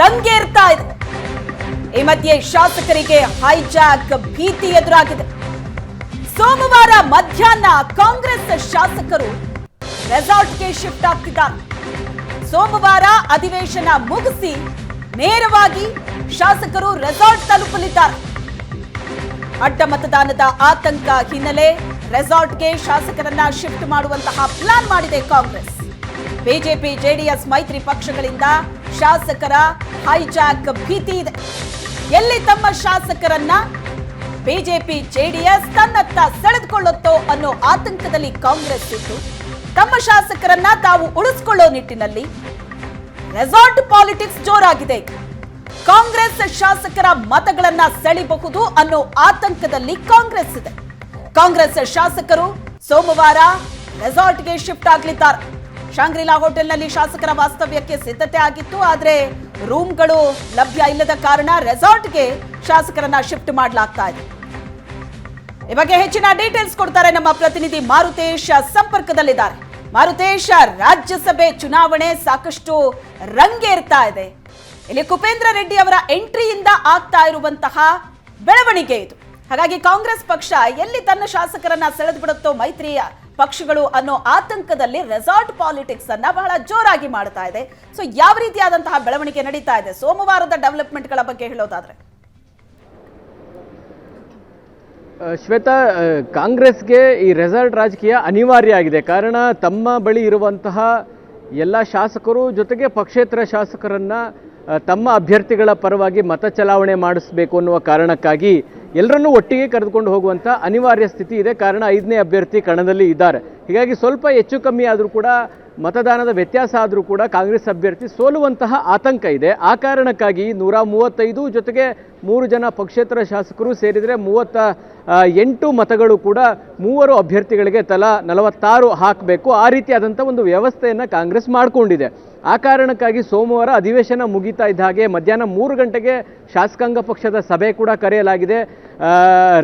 ರಂಗೇರ್ತಾ ಇದೆ. ಈ ಮಧ್ಯೆ ಶಾಸಕರಿಗೆ ಹೈಜಾಕ್ ಭೀತಿ ಎದುರಾಗಿದೆ. ಸೋಮವಾರ ಮಧ್ಯಾಹ್ನ ಕಾಂಗ್ರೆಸ್ ಶಾಸಕರು ರೆಸಾರ್ಟ್ಗೆ ಶಿಫ್ಟ್ ಆಗ್ತಿದ್ದಾರೆ. ಸೋಮವಾರ ಅಧಿವೇಶನ ಮುಗಿಸಿ ನೇರವಾಗಿ ಶಾಸಕರು ರೆಸಾರ್ಟ್ ತಲುಪಲಿದ್ದಾರೆ. ಅಡ್ಡ ಮತದಾನದ ಆತಂಕ ಹಿನ್ನೆಲೆ ರೆಸಾರ್ಟ್ಗೆ ಶಾಸಕರನ್ನ ಶಿಫ್ಟ್ ಮಾಡುವಂತಹ ಪ್ಲಾನ್ ಮಾಡಿದೆ ಕಾಂಗ್ರೆಸ್. ಬಿಜೆಪಿ, ಜೆಡಿಎಸ್ ಮೈತ್ರಿ ಪಕ್ಷಗಳಿಂದ ಶಾಸಕರ ಹೈಜಾಕ್ ಭೀತಿ ಇದೆ. ಎಲ್ಲಿ ತಮ್ಮ ಶಾಸಕರನ್ನ ಬಿಜೆಪಿ, ಜೆಡಿಎಸ್ ತನ್ನತ್ತ ಸೆಳೆದುಕೊಳ್ಳುತ್ತೋ ಅನ್ನೋ ಆತಂಕದಲ್ಲಿ ಕಾಂಗ್ರೆಸ್ ಇತ್ತು. ತಮ್ಮ ಶಾಸಕರನ್ನ ತಾವು ಉಳಿಸಿಕೊಳ್ಳೋ ನಿಟ್ಟಿನಲ್ಲಿ ರೆಸಾರ್ಟ್ ಪಾಲಿಟಿಕ್ಸ್ ಜೋರಾಗಿದೆ. ಕಾಂಗ್ರೆಸ್ ಶಾಸಕರ ಮತಗಳನ್ನ ಸೆಳಿಬಹುದು ಅನ್ನೋ ಆತಂಕದಲ್ಲಿ ಕಾಂಗ್ರೆಸ್ ಇದೆ. ಕಾಂಗ್ರೆಸ್ ಶಾಸಕರು ಸೋಮವಾರ ರೆಸಾರ್ಟ್ಗೆ ಶಿಫ್ಟ್ ಆಗಲಿದ್ದಾರೆ. ಶಾಂಗ್ರಿಲಾ ಹೋಟೆಲ್ನಲ್ಲಿ ಶಾಸಕರ ವಾಸ್ತವ್ಯಕ್ಕೆ ಸಿದ್ಧತೆ ಆಗಿತ್ತು, ಆದರೆ ರೂಮ್ಗಳು ಲಭ್ಯ ಇಲ್ಲದ ಕಾರಣ ರೆಸಾರ್ಟ್ಗೆ ಶಾಸಕರನ್ನ ಶಿಫ್ಟ್ ಮಾಡಲಾಗ್ತಾ ಇದೆ. ಈ ಬಗ್ಗೆ ಹೆಚ್ಚಿನ ಡೀಟೇಲ್ಸ್ ಕೊಡ್ತಾರೆ ನಮ್ಮ ಪ್ರತಿನಿಧಿ ಮಾರುತೇಶ ಸಂಪರ್ಕದಲ್ಲಿದ್ದಾರೆ. ಮಾರುತೇಶ, ರಾಜ್ಯಸಭೆ ಚುನಾವಣೆ ಸಾಕಷ್ಟು ರಂಗೇರ್ತಾ ಇದೆ. ಇಲ್ಲಿ ಕುಪೇಂದ್ರ ರೆಡ್ಡಿ ಅವರ ಎಂಟ್ರಿಯಿಂದ ಆಗ್ತಾ ಇರುವಂತಹ ಬೆಳವಣಿಗೆ ಇದು. ಹಾಗಾಗಿ ಕಾಂಗ್ರೆಸ್ ಪಕ್ಷ ಎಲ್ಲಿ ತನ್ನ ಶಾಸಕರನ್ನ ಸೆಳೆದು ಬಿಡುತ್ತೋ ಮೈತ್ರಿಯ ಪಕ್ಷಗಳು ಅನ್ನೋ ಆತಂಕದಲ್ಲಿ ರೆಸಾರ್ಟ್ ಪಾಲಿಟಿಕ್ಸ್ ಅನ್ನ ಬಹಳ ಜೋರಾಗಿ ಮಾಡ್ತಾ ಇದೆ. ಸೊ ಯಾವ ರೀತಿಯಾದಂತಹ ಬೆಳವಣಿಗೆ ನಡೀತಾ ಇದೆ? ಸೋಮವಾರದ ಡೆವಲಪ್ಮೆಂಟ್ಗಳ ಬಗ್ಗೆ ಹೇಳೋದಾದ್ರೆ. ಶ್ವೇತಾ ಕಾಂಗ್ರೆಸ್ಗೆ ಈ ರೆಸಾರ್ಟ್ ರಾಜಕೀಯ ಅನಿವಾರ್ಯ ಆಗಿದೆ. ಕಾರಣ ತಮ್ಮ ಬಳಿ ಇರುವಂತಹ ಎಲ್ಲ ಶಾಸಕರು ಜೊತೆಗೆ ಪಕ್ಷೇತರ ಶಾಸಕರನ್ನ ತಮ್ಮ ಅಭ್ಯರ್ಥಿಗಳ ಪರವಾಗಿ ಮತ ಚಲಾವಣೆ ಮಾಡಿಸಬೇಕು ಅನ್ನುವ ಕಾರಣಕ್ಕಾಗಿ ಎಲ್ಲರನ್ನೂ ಒಟ್ಟಿಗೆ ಕರೆದುಕೊಂಡು ಹೋಗುವಂಥ ಅನಿವಾರ್ಯ ಸ್ಥಿತಿ ಇದೆ. ಕಾರಣ ಐದನೇ ಅಭ್ಯರ್ಥಿ ಕಣದಲ್ಲಿ ಇದ್ದಾರೆ. ಹೀಗಾಗಿ ಸ್ವಲ್ಪ ಹೆಚ್ಚು ಕಮ್ಮಿ ಆದರೂ ಕೂಡ ಮತದಾನದ ವ್ಯತ್ಯಾಸ ಆದರೂ ಕೂಡ ಕಾಂಗ್ರೆಸ್ ಅಭ್ಯರ್ಥಿ ಸೋಲುವಂತಹ ಆತಂಕ ಇದೆ. ಆ ಕಾರಣಕ್ಕಾಗಿ ನೂರ ಮೂವತ್ತೈದು ಜೊತೆಗೆ ಮೂರು ಜನ ಪಕ್ಷೇತರ ಶಾಸಕರು ಸೇರಿದರೆ ಮೂವತ್ತ ಎಂಟು ಮತಗಳು ಕೂಡ ಮೂವರು ಅಭ್ಯರ್ಥಿಗಳಿಗೆ ತಲಾ ನಲವತ್ತಾರು ಹಾಕಬೇಕು. ಆ ರೀತಿಯಾದಂಥ ಒಂದು ವ್ಯವಸ್ಥೆಯನ್ನು ಕಾಂಗ್ರೆಸ್ ಮಾಡಿಕೊಂಡಿದೆ. ಆ ಕಾರಣಕ್ಕಾಗಿ ಸೋಮವಾರ ಅಧಿವೇಶನ ಮುಗಿತಾ ಇದ್ದ ಹಾಗೆ ಮಧ್ಯಾಹ್ನ ಮೂರು ಗಂಟೆಗೆ ಶಾಸಕಾಂಗ ಪಕ್ಷದ ಸಭೆ ಕೂಡ ಕರೆಯಲಾಗಿದೆ.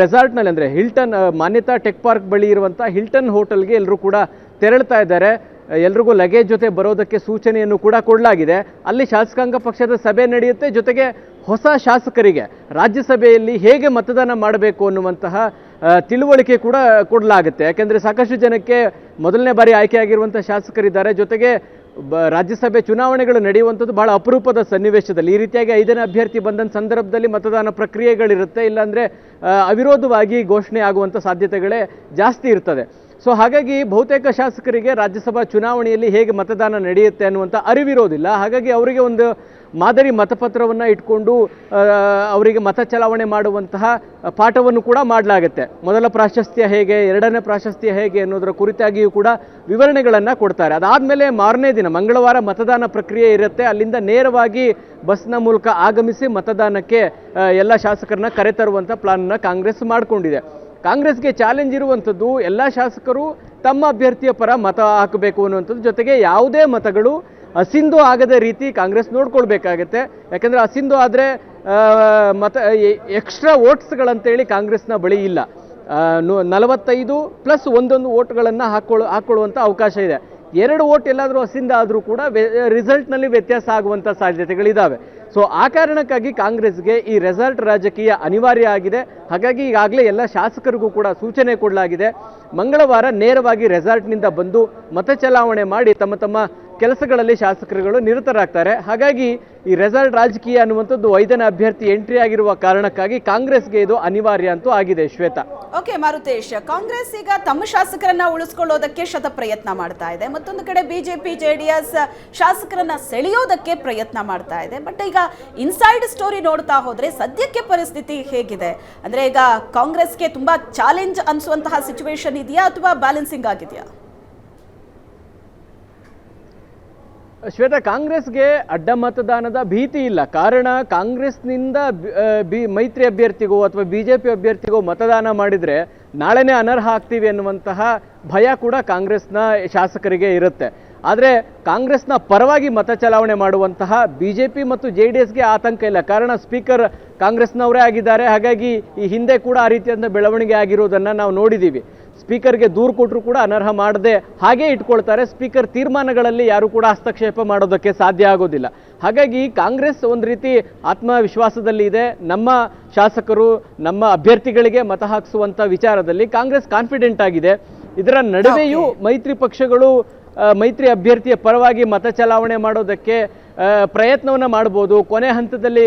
ರೆಸಾರ್ಟ್ನಲ್ಲಿ ಅಂದರೆ ಹಿಲ್ಟನ್ ಮಾನ್ಯತಾ ಟೆಕ್ ಪಾರ್ಕ್ ಬಳಿ ಇರುವಂಥ ಹಿಲ್ಟನ್ ಹೋಟೆಲ್ಗೆ ಎಲ್ಲರೂ ಕೂಡ ತೆರಳ್ತಾ ಇದ್ದಾರೆ. ಎಲ್ರಿಗೂ ಲಗೇಜ್ ಜೊತೆ ಬರೋದಕ್ಕೆ ಸೂಚನೆಯನ್ನು ಕೂಡ ಕೊಡಲಾಗಿದೆ. ಅಲ್ಲಿ ಶಾಸಕಾಂಗ ಪಕ್ಷದ ಸಭೆ ನಡೆಯುತ್ತೆ, ಜೊತೆಗೆ ಹೊಸ ಶಾಸಕರಿಗೆ. ರಾಜ್ಯಸಭೆಯಲ್ಲಿ ಹೇಗೆ ಮತದಾನ ಮಾಡಬೇಕು ಅನ್ನುವಂತಹ ತಿಳುವಳಿಕೆ ಕೂಡ ಕೊಡಲಾಗುತ್ತೆ. ಯಾಕೆಂದರೆ ಸಾಕಷ್ಟು ಜನಕ್ಕೆ ಮೊದಲನೇ ಬಾರಿ ಆಯ್ಕೆಯಾಗಿರುವಂಥ ಶಾಸಕರಿದ್ದಾರೆ. ಜೊತೆಗೆ, ಬ, ರಾಜ್ಯಸಭೆ ಚುನಾವಣೆಗಳು ನಡೆಯುವಂಥದ್ದು ಬಹಳ ಅಪರೂಪದ ಸನ್ನಿವೇಶದಲ್ಲಿ. ಈ ರೀತಿಯಾಗಿ ಐದನೇ ಅಭ್ಯರ್ಥಿ ಬಂದಂಥ ಸಂದರ್ಭದಲ್ಲಿ ಮತದಾನ ಪ್ರಕ್ರಿಯೆಗಳಿರುತ್ತೆ. ಇಲ್ಲಾಂದರೆ ಅವಿರೋಧವಾಗಿ ಘೋಷಣೆ ಆಗುವಂಥ ಸಾಧ್ಯತೆಗಳೇ ಜಾಸ್ತಿ ಇರ್ತದೆ. ಸೊ ಹಾಗಾಗಿ ಬಹುತೇಕ ಶಾಸಕರಿಗೆ ರಾಜ್ಯಸಭಾ ಚುನಾವಣೆಯಲ್ಲಿ ಹೇಗೆ ಮತದಾನ ನಡೆಯುತ್ತೆ ಅನ್ನುವಂಥ ಅರಿವಿರೋದಿಲ್ಲ. ಹಾಗಾಗಿ ಅವರಿಗೆ ಒಂದು ಮಾದರಿ ಮತಪತ್ರವನ್ನು ಇಟ್ಕೊಂಡು ಅವರಿಗೆ ಮತ ಚಲಾವಣೆ ಮಾಡುವಂತಹ ಪಾಠವನ್ನು ಕೂಡ ಮಾಡಲಾಗುತ್ತೆ. ಮೊದಲ ಪ್ರಾಶಸ್ತ್ಯ ಹೇಗೆ, ಎರಡನೇ ಪ್ರಾಶಸ್ತ್ಯ ಹೇಗೆ ಅನ್ನೋದರ ಕುರಿತಾಗಿಯೂ ಕೂಡ ವಿವರಣೆಗಳನ್ನು ಕೊಡ್ತಾರೆ. ಅದಾದಮೇಲೆ ಮಾರನೇ ದಿನ ಮಂಗಳವಾರ ಮತದಾನ ಪ್ರಕ್ರಿಯೆ ಇರುತ್ತೆ. ಅಲ್ಲಿಂದ ನೇರವಾಗಿ ಬಸ್ನ ಮೂಲಕ ಆಗಮಿಸಿ ಮತದಾನಕ್ಕೆ ಎಲ್ಲ ಶಾಸಕರನ್ನ ಕರೆತರುವಂಥ ಪ್ಲಾನ್ನ ಕಾಂಗ್ರೆಸ್ ಮಾಡಿಕೊಂಡಿದೆ. ಕಾಂಗ್ರೆಸ್ಗೆ ಚಾಲೆಂಜ್ ಇರುವಂಥದ್ದು ಎಲ್ಲ ಶಾಸಕರು ತಮ್ಮ ಅಭ್ಯರ್ಥಿಯ ಪರ ಮತ ಹಾಕಬೇಕು ಅನ್ನುವಂಥದ್ದು ಜೊತೆಗೆ ಯಾವುದೇ ಮತಗಳು ಅಸಿಂಧು ಆಗದ ರೀತಿ ಕಾಂಗ್ರೆಸ್ ನೋಡ್ಕೊಳ್ಬೇಕಾಗತ್ತೆ. ಯಾಕಂದರೆ ಅಸಿಂಧು ಆದರೆ ಮತ ಎಕ್ಸ್ಟ್ರಾ ವೋಟ್ಸ್ಗಳಂತೇಳಿ ಕಾಂಗ್ರೆಸ್ನ ಬಳಿ ಇಲ್ಲ. ನಲವತ್ತೈದು ಪ್ಲಸ್ ಒಂದೊಂದು ವೋಟ್ಗಳನ್ನು ಹಾಕ್ಕೊಳ್ಳೋ ಹಾಕ್ಕೊಳ್ಳುವಂಥ ಅವಕಾಶ ಇದೆ. ಎರಡು ಓಟ್ ಎಲ್ಲಾದರೂ ಹಸಿಂದ ಆದರೂ ಕೂಡ ರಿಸಲ್ಟ್ನಲ್ಲಿ ವ್ಯತ್ಯಾಸ ಆಗುವಂಥ ಸಾಧ್ಯತೆಗಳಿದ್ದಾವೆ ಸೊ ಆ ಕಾರಣಕ್ಕಾಗಿ ಕಾಂಗ್ರೆಸ್ಗೆ ಈ ರೆಸಾರ್ಟ್ ರಾಜಕೀಯ ಅನಿವಾರ್ಯ ಆಗಿದೆ. ಹಾಗಾಗಿ ಈಗಾಗಲೇ ಎಲ್ಲ ಶಾಸಕರಿಗೂ ಕೂಡ ಸೂಚನೆ ಕೊಡಲಾಗಿದೆ. ಮಂಗಳವಾರ ನೇರವಾಗಿ ರೆಸಾರ್ಟ್ನಿಂದ ಬಂದು ಮತ ಚಲಾವಣೆ ಮಾಡಿ ತಮ್ಮ ತಮ್ಮ ಕೆಲಸಗಳಲ್ಲಿ ಶಾಸಕರುಗಳು ನಿರತರಾಗ್ತಾರೆ. ಹಾಗಾಗಿ ಈ ರೆಸಾರ್ಟ್ ರಾಜಕೀಯ ಅನ್ನುವಂಥದ್ದು ಐದನೇ ಅಭ್ಯರ್ಥಿ ಎಂಟ್ರಿ ಆಗಿರುವ ಕಾರಣಕ್ಕಾಗಿ ಕಾಂಗ್ರೆಸ್ಗೆ ಇದು ಅನಿವಾರ್ಯ ಅಂತೂ ಆಗಿದೆ ಶ್ವೇತಾ. ಓಕೆ ಮಾರುತೇಶ್, ಕಾಂಗ್ರೆಸ್ ಈಗ ತಮ್ಮ ಶಾಸಕರನ್ನ ಉಳಿಸ್ಕೊಳ್ಳೋದಕ್ಕೆ ಶತ ಪ್ರಯತ್ನ ಮಾಡ್ತಾ ಇದೆ. ಮತ್ತೊಂದು ಕಡೆ ಬಿಜೆಪಿ, ಜೆಡಿಎಸ್ ಶಾಸಕರನ್ನ ಸೆಳೆಯೋದಕ್ಕೆ ಪ್ರಯತ್ನ ಮಾಡ್ತಾ ಇದೆ. ಬಟ್ ಈಗ ಇನ್ಸೈಡ್ ಸ್ಟೋರಿ ನೋಡ್ತಾ ಹೋದ್ರೆ ಸದ್ಯಕ್ಕೆ ಪರಿಸ್ಥಿತಿ ಹೇಗಿದೆ? ಅಂದ್ರೆ ಈಗ ಕಾಂಗ್ರೆಸ್ಗೆ ತುಂಬಾ ಚಾಲೆಂಜ್ ಅನ್ಸುವಂತಹ ಸಿಚುವೇಶನ್ ಇದೆಯಾ ಅಥವಾ ಬ್ಯಾಲೆನ್ಸಿಂಗ್ ಆಗಿದೆಯಾ? ಶ್ವೇತಾ, ಕಾಂಗ್ರೆಸ್ಗೆ ಅಡ್ಡ ಮತದಾನದ ಭೀತಿ ಇಲ್ಲ. ಕಾರಣ ಕಾಂಗ್ರೆಸ್ನಿಂದ ಬಿ- ಮೈತ್ರಿ ಅಭ್ಯರ್ಥಿಗೋ ಅಥವಾ ಬಿ ಜೆ ಪಿ ಅಭ್ಯರ್ಥಿಗೋ ಮತದಾನ ಮಾಡಿದರೆ ನಾಳೆನೇ ಅನರ್ಹ ಆಗ್ತೀವಿ ಅನ್ನುವಂತಹ ಭಯ ಕೂಡ ಕಾಂಗ್ರೆಸ್ನ ಶಾಸಕರಿಗೆ ಇರುತ್ತೆ. ಆದರೆ ಕಾಂಗ್ರೆಸ್ನ ಪರವಾಗಿ ಮತ ಚಲಾವಣೆ ಮಾಡುವಂತಹ ಬಿ ಜೆ ಪಿ ಮತ್ತು ಜೆ ಡಿ ಎಸ್ಗೆ ಆತಂಕ ಇಲ್ಲ. ಕಾರಣ ಸ್ಪೀಕರ್ ಕಾಂಗ್ರೆಸ್ನವರೇ ಆಗಿದ್ದಾರೆ. ಹಾಗಾಗಿ ಈ ಹಿಂದೆ ಕೂಡ ಆ ರೀತಿಯಾದ ಬೆಳವಣಿಗೆ ಆಗಿರೋದನ್ನು ನಾವು ನೋಡಿದ್ದೀವಿ ಸ್ಪೀಕರ್ಗೆ ದೂರು ಕೊಟ್ಟರು ಕೂಡ ಅನರ್ಹ ಮಾಡದೆ ಹಾಗೇ ಇಟ್ಕೊಳ್ತಾರೆ. ಸ್ಪೀಕರ್ ತೀರ್ಮಾನಗಳಲ್ಲಿ ಯಾರು ಕೂಡ ಹಸ್ತಕ್ಷೇಪ ಮಾಡೋದಕ್ಕೆ ಸಾಧ್ಯ ಆಗೋದಿಲ್ಲ. ಹಾಗಾಗಿ ಕಾಂಗ್ರೆಸ್ ಒಂದು ರೀತಿ ಆತ್ಮವಿಶ್ವಾಸದಲ್ಲಿ ಇದೆ. ನಮ್ಮ ಶಾಸಕರು ನಮ್ಮ ಅಭ್ಯರ್ಥಿಗಳಿಗೆ ಮತ ಹಾಕಿಸುವಂಥ ವಿಚಾರದಲ್ಲಿ ಕಾಂಗ್ರೆಸ್ ಕಾನ್ಫಿಡೆಂಟ್ ಆಗಿದೆ. ಇದರ ನಡುವೆಯೂ ಮೈತ್ರಿ ಪಕ್ಷಗಳು ಮೈತ್ರಿ ಅಭ್ಯರ್ಥಿಯ ಪರವಾಗಿ ಮತ ಚಲಾವಣೆ ಮಾಡೋದಕ್ಕೆ ಪ್ರಯತ್ನವನ್ನು ಮಾಡ್ಬೋದು, ಕೊನೆ ಹಂತದಲ್ಲಿ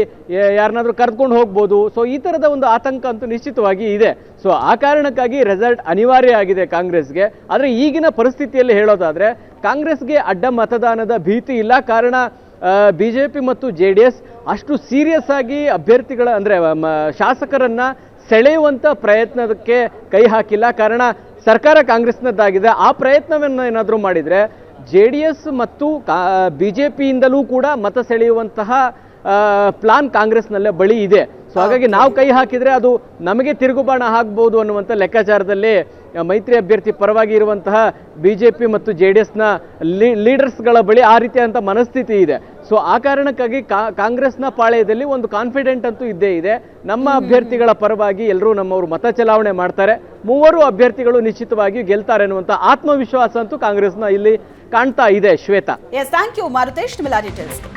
ಯಾರನ್ನಾದರೂ ಕರೆದುಕೊಂಡು ಹೋಗ್ಬೋದು. ಸೊ ಈ ಥರದ ಒಂದು ಆತಂಕ ಅಂತೂ ನಿಶ್ಚಿತವಾಗಿ ಇದೆ. ಸೊ ಆ ಕಾರಣಕ್ಕಾಗಿ ರೆಸಲ್ಟ್ ಅನಿವಾರ್ಯ ಆಗಿದೆ ಕಾಂಗ್ರೆಸ್ಗೆ. ಆದರೆ ಈಗಿನ ಪರಿಸ್ಥಿತಿಯಲ್ಲಿ ಹೇಳೋದಾದ್ರೆ, ಕಾಂಗ್ರೆಸ್ಗೆ ಅಡ್ಡ ಮತದಾನದ ಭೀತಿ ಇಲ್ಲ. ಕಾರಣ ಬಿ ಜೆ ಪಿ ಮತ್ತು ಜೆ ಡಿ ಎಸ್ ಅಷ್ಟು ಸೀರಿಯಸ್ ಆಗಿ ಅಭ್ಯರ್ಥಿಗಳ, ಅಂದರೆ ಶಾಸಕರನ್ನು ಸೆಳೆಯುವಂಥ ಪ್ರಯತ್ನಕ್ಕೆ ಕೈ ಹಾಕಿಲ್ಲ. ಕಾರಣ ಸರ್ಕಾರ ಕಾಂಗ್ರೆಸ್ನದ್ದಾಗಿದೆ. ಆ ಪ್ರಯತ್ನವನ್ನು ಏನಾದರೂ ಮಾಡಿದರೆ ಜೆ ಡಿ ಎಸ್ ಮತ್ತು ಬಿ ಜೆ ಪಿಯಿಂದಲೂ ಕೂಡ ಮತ ಸೆಳೆಯುವಂತಹ ಪ್ಲಾನ್ ಕಾಂಗ್ರೆಸ್ನಲ್ಲೇ ಬಳಿ ಇದೆ. ಸೊ ಹಾಗಾಗಿ ನಾವು ಕೈ ಹಾಕಿದರೆ ಅದು ನಮಗೆ ತಿರುಗುಬಾಣ ಆಗ್ಬೋದು ಅನ್ನುವಂಥ ಲೆಕ್ಕಾಚಾರದಲ್ಲಿ ಮೈತ್ರಿ ಅಭ್ಯರ್ಥಿ ಪರವಾಗಿ ಇರುವಂತಹ ಬಿ ಜೆ ಪಿ ಮತ್ತು ಜೆ ಡಿ ಎಸ್ನ ಲೀಡರ್ಸ್ಗಳ ಬಳಿ ಆ ರೀತಿಯಾದಂಥ ಮನಸ್ಥಿತಿ ಇದೆ. ಸೊ ಆ ಕಾರಣಕ್ಕಾಗಿ ಕಾ- ಕಾಂಗ್ರೆಸ್ನ ಪಾಳೆಯದಲ್ಲಿ ಒಂದು ಕಾನ್ಫಿಡೆಂಟ್ ಅಂತೂ ಇದ್ದೇ ಇದೆ. ನಮ್ಮ ಅಭ್ಯರ್ಥಿಗಳ ಪರವಾಗಿ ಎಲ್ಲರೂ ನಮ್ಮವರು ಮತ ಚಲಾವಣೆ ಮಾಡ್ತಾರೆ. ಮೂವರು ಅಭ್ಯರ್ಥಿಗಳು ನಿಶ್ಚಿತವಾಗಿ ಗೆಲ್ತಾರೆ ಅನ್ನುವಂಥ ಆತ್ಮವಿಶ್ವಾಸ ಅಂತೂ ಕಾಂಗ್ರೆಸ್ನ ಇಲ್ಲಿ ಕಾಣ್ತಾ ಇದೆ Shweta. Yes thank you Marutesh